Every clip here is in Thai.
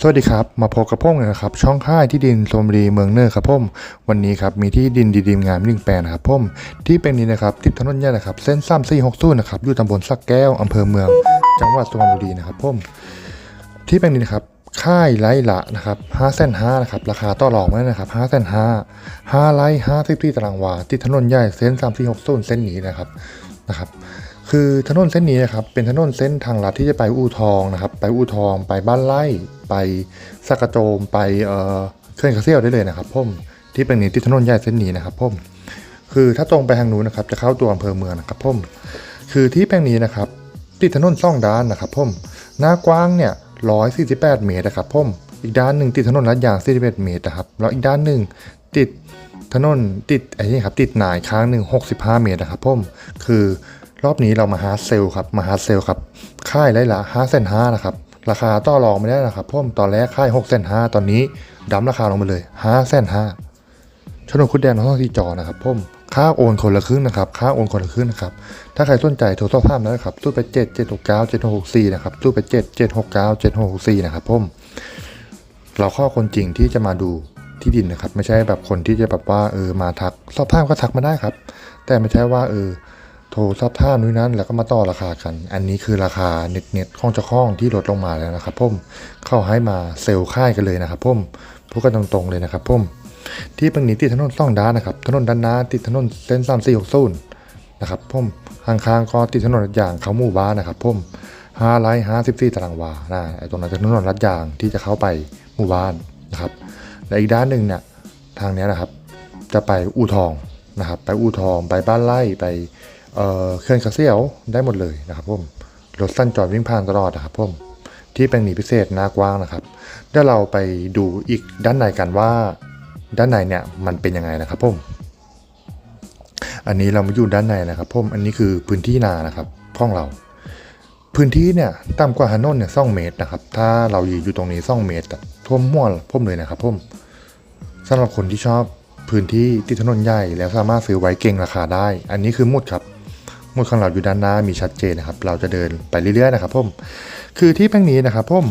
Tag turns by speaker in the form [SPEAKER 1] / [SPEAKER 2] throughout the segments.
[SPEAKER 1] สวัสดีครับ มาพบกับพ่อกันนะครับ ช่องค่ายที่ดินโซมรีเมืองเนอร์ครับพ่อมวันนี้ครับมีที่ดินดีๆงามหนึ่งแปลนะครับพ่อมที่เป็นนี้นะครับติดถนนใหญ่นะครับ เส้นซ้ำสี่หกสู้นะครับอยู่ตำบลสักแก้วอำเภอเมือง จังหวัดสุพรรณบุรีนะครับพ่อมที่เป็นนี้นะครับค่ายไร่ละนะครับห้าเส้นห้านะครับราคาต่อรองไว้นะครับห้าเส้นห้าห้าไร่ห้าสิบที่ตารางวาติดถนนใหญ่เส้นสามสี่หกสู้เส้นนี้นะครับนะครับคือถนนเส้นนี้นะครับเป็นถนนเส้นทางลัดที่จะไปอู่ทองนะครับไปอู่ทองไปบ้านไร่ ไปสักกระโจมไปเอ่อเคลื่อนกระเซียวได้เลยนะครับพ่มที่เป็นนี้ที่ถนนใหญ่เส้นนี้นะครับพ่มคือถ้าตรงไปทางนู้นนะครับจะเข้าตัวอำเภอเมืองนะครับพ่มคือที่แปลงนี้นะครับติดถนนซ่องด้านนะครับพ่มหน้ากว้างเนี่ย148 เมตรนะครับพ่มอีกด้านหนึ่งติดถนนลาดยาง41เมตรนะครับแล้วอีกด้านหนึ่งติดถนนติดไอ้นี่ครับติดหนายค้างหนึ่ง65 เมตรนะครับพ่มคือรอบนี้เรามาหาเซลครับมาหาเซลครับค่ายไรละห้าเซนห้านะครับ ราคาต่อรองไม่ได้นะครับพ่มตอนแรกค่าย6เซนห้าตอนนี้ดั้มราคาลงไปเลย5เซนห้าชนคุดแดงน้องที่จอนะครับพ่มค่าโอนคนละครึ่งนะครับค่าโอนคนละครึ่งนะครับถ้าใครสนใจโทรสอบถามได้นะครับตู้ไปเจ็ดเจ็ดหกเก้าเจ็ดหกสี่นะครับตู้ไปเจ็ดเจ็ดหกเก้าเจ็ดหกสี่นะครับพ่มเราข้อคนจริงที่จะมาดูที่ดินนะครับ ไม่ใช่แบบคนที่จะแบบว่าเออมาทัก สอบถามก็ทักมาได้ครับ แต่ไม่ใช่ว่าเออ โทรสอบถามนู้นนั้นแล้วก็มาต่อราคากัน อันนี้คือราคาเน็ตเน็ตของเจ้าของที่ลดลงมาแล้วนะครับพ่มเข้าให้มาเซลล์ค่ายกันเลยนะครับพ่มพูดกันตรงๆเลยนะครับพ่มที่ปังนี้ติดถนนซ่องด้านนะครับถนนด้านหน้าติดถนนเส้นสามสี่หกศูนย์นะครับพ่มข้างๆก็ติดถนนลาดยางเขาหมู่บ้านนะครับพ่มห้าไร่ห้าสิบสี่ตารางวานะไอ้ตรงนั้นเป็นถนนลาดยางที่จะเข้าไปหมู่บ้านนะครับ และอีกด้านหนึ่งเนี่ยทางนี้นะครับ จะไปอู่ทองนะครับ ไปอู่ทองไปบ้านไร่ไป เคลื่อนกระเซียวได้หมดเลยนะครับผมรถสั้นจอดวิ่งผ่านตลอดนะครับผมที่เป็นหนีพิเศษหน้ากว้างนะครับเดี๋ยวเราไปดูอีกด้านในกันว่า ด้านในเนี่ยมันเป็นยังไงนะครับผมอันนี้เรามาอยู่ด้านในนะครับผมอันนี้คือพื้นที่นานะครับของเรา พื้นที่เนี่ยต่ำกว่าถนนเนี่ยสองเมตรนะครับ ถ้าเรายืนอยู่ตรงนี้สองเมตรท่วมหัวพ่มเลยนะครับพ่มสำหรับคนที่ชอบพื้นที่ติดถนนใหญ่แล้วสามารถซื้อไว้เก่งราคาได้ อันนี้คือมุดครับ มุดของเราอยู่ด้านหน้ามีชัดเจนนะครับ เราจะเดินไปเรื่อยๆนะครับพ่มคือที่แปลงนี้นะครับพ่ม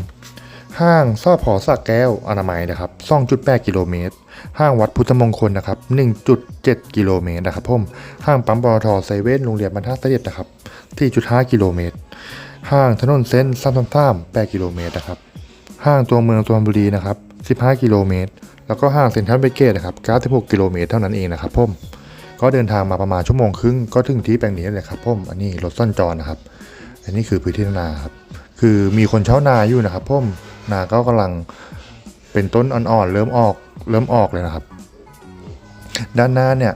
[SPEAKER 1] ห้างซ่อพอสักแก้วอนามัยนะครับ2.8 กิโลเมตร ห้างวัดพุทธมงคลนะครับ 1.7 กิโลเมตรนะครับพ่มห้างปั๊มปตทเซเว่นโรงเรียนบรรทัดเสด็จนะครับ 4.5 กิโลเมตร ห้างถนนเส้นซ้ำๆ8กิโลเมตรนะครับ ห้างตัวเมืองสุพรรณบุรีนะครับ 15 กิโลเมตร แล้วก็ห้างเซ็นทรัลเบเกตนะครับ 96 กิโลเมตรเท่านั้นเองนะครับพ่ม ก็เดินทางมาประมาณชั่วโมงครึ่งก็ถึงที่แปลงนี้เลยครับพ่มอันนี้รถซ่อนจรนะครับ อันนี้คือพื้นที่นาครับคือมีคนเช่านาอยู่นะครับพ่มนาก็กำลังเป็นต้นอ่อนๆเริ่มออกเริ่มออกเลยนะครับ ด้านหน้าเนี่ย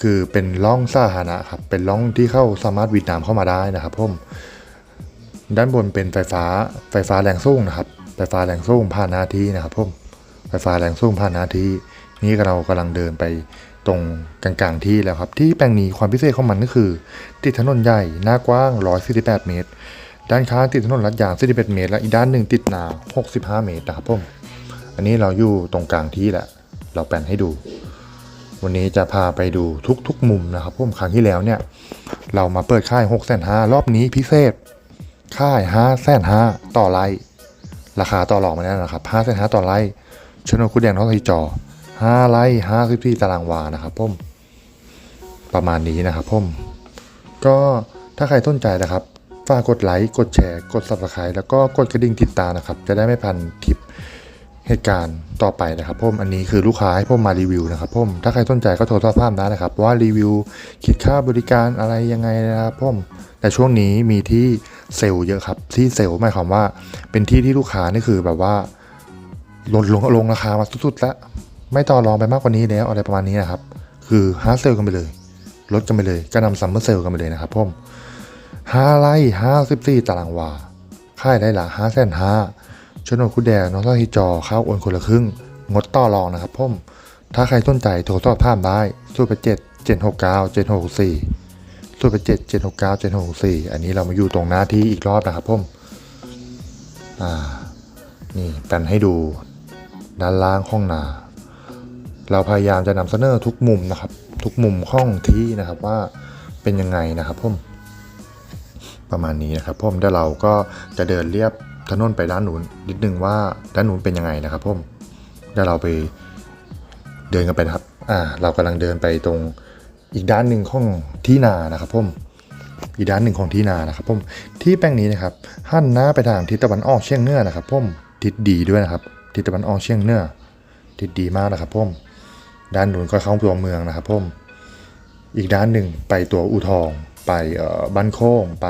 [SPEAKER 1] คือเป็นร่องสาธารณะครับเป็นร่องที่เข้าสามารถวิดน้ำเข้ามาได้นะครับพ่มด้านบนเป็นไฟฟ้าไฟฟ้าแรงสูงนะครับ ไฟฟ้าแรงสูงผ่านหน้าที่นะครับผมไฟฟ้าแรงสูงผ่านหน้าที่นี่เรากำลังเดินไป ตรงกลางๆที่แล้วครับ ที่แปลงนี้ความพิเศษของมันก็คือ ติดถนนใหญ่หน้ากว้าง 148 เมตร ด้านข้างติดถนนลัดยาง41เมตร และอีกด้านหนึ่งติดหนา65 เมตรนะครับผมอันนี้เราอยู่ตรงกลางที่แหละ เราแปลนให้ดู วันนี้จะพาไปดูทุกๆมุมนะครับผมครั้งที่แล้วเนี่ย เรามาเปิดค่าย6 5 0 0รอบนี้พิเศษ ค่ายห้าแสนห้าต่อไร่ราคาต่อรองมาแล้วนะครับห้าแสนห้าต่อไร่ชนวนคุดแดงท้องทีจอ ห้าไร่ห้าสิบสี่ตารางวานะครับผมประมาณนี้นะครับผมก็ถ้าใครสนใจนะครับฝากกดไลค์กดแชร์กด subscribe แล้วก็กดกระดิ่งติดตามนะครับ จะได้ไม่พันทริปเหตุการณ์ต่อไปนะครับผมอันนี้คือลูกค้าให้ผมมารีวิวนะครับผมถ้าใครสนใจก็โทรสอบถามได้นะครับ ว่ารีวิวคิดค่าบริการอะไรยังไงนะครับผมแต่ช่วงนี้มีที่เซลล์เยอะครับ ที่เซลล์หมายความว่า เป็นที่ที่ลูกค้านี่คือแบบว่าลดลงลงราคามาสุดๆแล้ว ไม่ต่อรองไปมากกว่านี้แล้วอะไรประมาณนี้นะครับ คือฮาร์ดเซลกันไปเลย ลดกันไปเลยกระนำซัมเมอร์เซลกันไปเลยนะครับผมห้าไร่ห้าสิบสี่ตารางวา ค่ายได้ละห้าแสนห้าชนวนคุดแดงน้องท่าที่จอข้าวโอนคนละครึ่ง งดต่อรองนะครับผมถ้าใครสนใจโทรสอบถามได้ศูนย์แปเจ็ดเจ็ดหกเก้าเจ็ดหกสี่ศูนย์แปเจ็ดเจ็ดหกเก้าเจ็ดหกสี่อันนี้เรามาอยู่ตรงหน้าที่อีกรอบนะครับผมอ่า นี่แปนให้ดูด้านล่างห้องนา เราพยายามจะนำเสนอทุกมุมนะครับ ทุกมุมห้องที่นะครับว่าเป็นยังไงนะครับผมประมาณนี้นะครับผมเดี๋ยวเราก็จะเดินเรียบถนนไปด้านนู้นนิดนึงว่าด้านนู้นเป็นยังไงนะครับผมเดี๋ยวเราไปเดินกันไปนครับอ่าเรากำลังเดินไปตรงอีกด้านหนึ่งของที่นานะครับผมอีกด้านหนึ่งของที่นานะครับผมที่แปลงนี้นะครับหันหน้าไปทางทิศตะวันออกเฉียงเหนือนะครับผมทิศดีด้วยนะครับทิศตะวันออกเฉียงเหนือทิศดีมากนะครับผม ด้านนู้นก็เข้าตัวเมืองนะครับผมอีกด้านหนึ่งไปตัวอูทอง ไปบ้านโค้งไป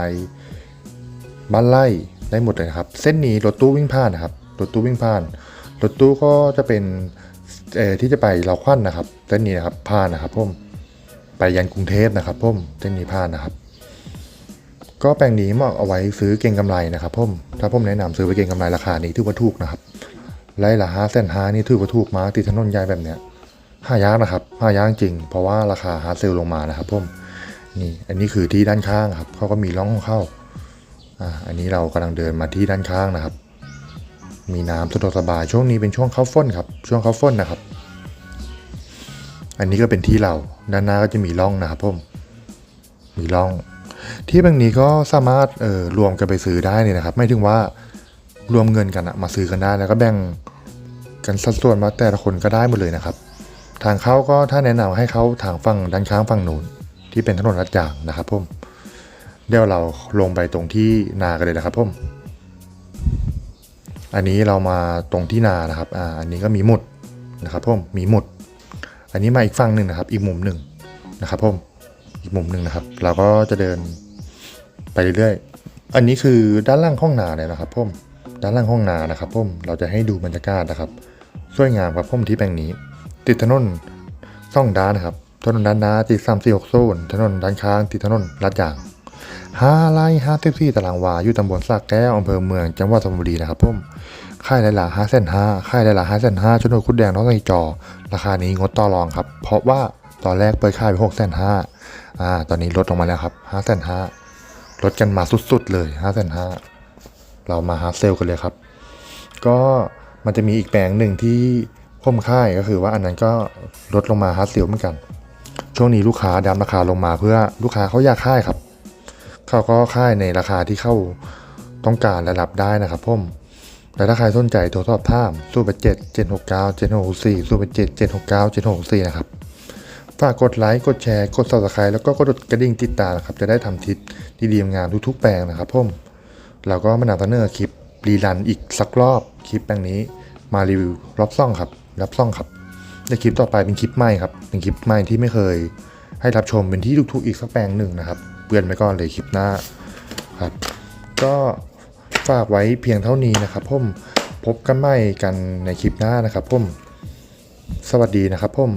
[SPEAKER 1] บ้านไร่ได้หมดเลยครับ เส้นนี้รถตู้วิ่งผ่านนะครับรถตู้วิ่งผ่านรถตู้ก็จะเป็นที่จะไปเราขวันนะครับเส้นนี้นะครับผ่านนะครับผมไปยันกรุงเทพนะครับผมเส้นนี้ผ่านนะครับ ก็แปลงนี้เหมาะเอาไว้ซื้อเก่งกำไรนะครับผมถ้าผมแนะนำซื้อไปเก่งกำไรราคานี้ถือว่าถูกนะครับไร่ละห้าเส้นห้านี่ถือว่าถูกมาติดถนนใหญ่แบบเนี้ย หายากนะครับหายากจริง เพราะว่าราคาฮาร์ดเซลลงมานะครับผมนี่อันนี้คือที่ด้านข้างครับเขาก็มีร่องเข้าอ่าอันนี้เรากำลังเดินมาที่ด้านข้างนะครับ มีน้ำสะดวกสบายช่วงนี้เป็นช่วงเข้าฟ้นครับ ช่วงเข้าฟ้นนะครับ อันนี้ก็เป็นที่เราด้านหน้าก็จะมีร่องนะครับผมมีร่อง ที่แบงนี้ก็สามารถเอ่อรวมกันไปซื้อได้เลยนะครับ ไม่ถึงว่ารวมเงินกันมาซื้อกันได้แล้วก็แบ่งกันสัดส่วนมาแต่ละคนก็ได้หมดเลยนะครับ ทางเข้าก็ถ้าแนะนำให้เขาทางฝั่งด้านข้างฝั่งนู้นที่เป็นถนนลัดยางนะครับผมเดี๋ยวเราลงไปตรงที่นากันเลยนะครับผมอันนี้เรามาตรงที่นานะครับอ่าอันนี้ก็มีหมุดนะครับผมมีหมุด อันนี้มาอีกฝั่งหนึ่งนะครับ อีกมุมหนึ่งนะครับผมอีกมุมหนึ่งนะครับ เราก็จะเดินไปเรื่อยๆอันนี้คือด้านล่างห้องนาเลยนะครับผมด้านล่างห้องนานะครับผมเราจะให้ดูบรรยากาศนะครับ สวยงามครับผมที่แปลงนี้ ติดถนนสองด้านนะครับ ถนนด้านหน้าติดสามสี่หกโซน ถนนด้านข้างติดถนนลาดยางห้าไร่ห้าสิบสี่ตารางวาอยู่ตำบลสักแก้วอำเภอเมืองจังหวัดสระบุรีนะครับผมค่ายได้ละห้าเส้นห้าค่ายได้ละห้าเส้นห้าชนวนคุดแดงน้องใส่จอ ราคานี้งดต่อรองครับ เพราะว่าตอนแรกเปิดค่ายไปหกเส้นห้าอ่า ตอนนี้ลดลงมาแล้วครับห้าเส้นห้าลดกันมาสุดๆเลยห้าเส้นห้าเรามาฮาเซลกันเลยครับ ก็มันจะมีอีกแปลงหนึ่งที่ พ่มค่ายก็คือว่าอันนั้นก็ลดลงมาฮาร์ดเซลเหมือนกัน ช่วงนี้ลูกค้าดันราคาลงมาเพื่อลูกค้าเขาอยากค่ายครับ เขาก็ค่ายในราคาที่เข้าต้องการและรับได้นะครับผมแต่ถ้าใครสนใจโทรสอบถามสู้ไปเจ็ดเจ็ดหกเก้าเจ็ดหกสี่สู้ไปเจ็ดเจ็ดหกเก้าเจ็ดหกสี่นะครับฝากกดไลค์ กดแชร์ กด subscribe แล้วก็กดกระดิ่งติดตามนะครับ จะได้ทำทิปที่ดีงามทุกๆแปลงนะครับผมเราก็มานำเสนอคลิปรีรันอีกสักรอบ คลิปแปลงนี้มารีวิวรอบซ่องครับ รับซ่องครับ ในคลิปต่อไปเป็นคลิปใหม่ครับ เป็นคลิปใหม่ที่ไม่เคย ให้รับชมเป็นที่ทุกๆอีกสักแปลงหนึ่งนะครับเปื่อนไปก่อนเลยคลิปหน้าครับ ก็ฝากไว้เพียงเท่านี้นะครับผมพบกันใหม่กันในคลิปหน้านะครับผมสวัสดีนะครับผม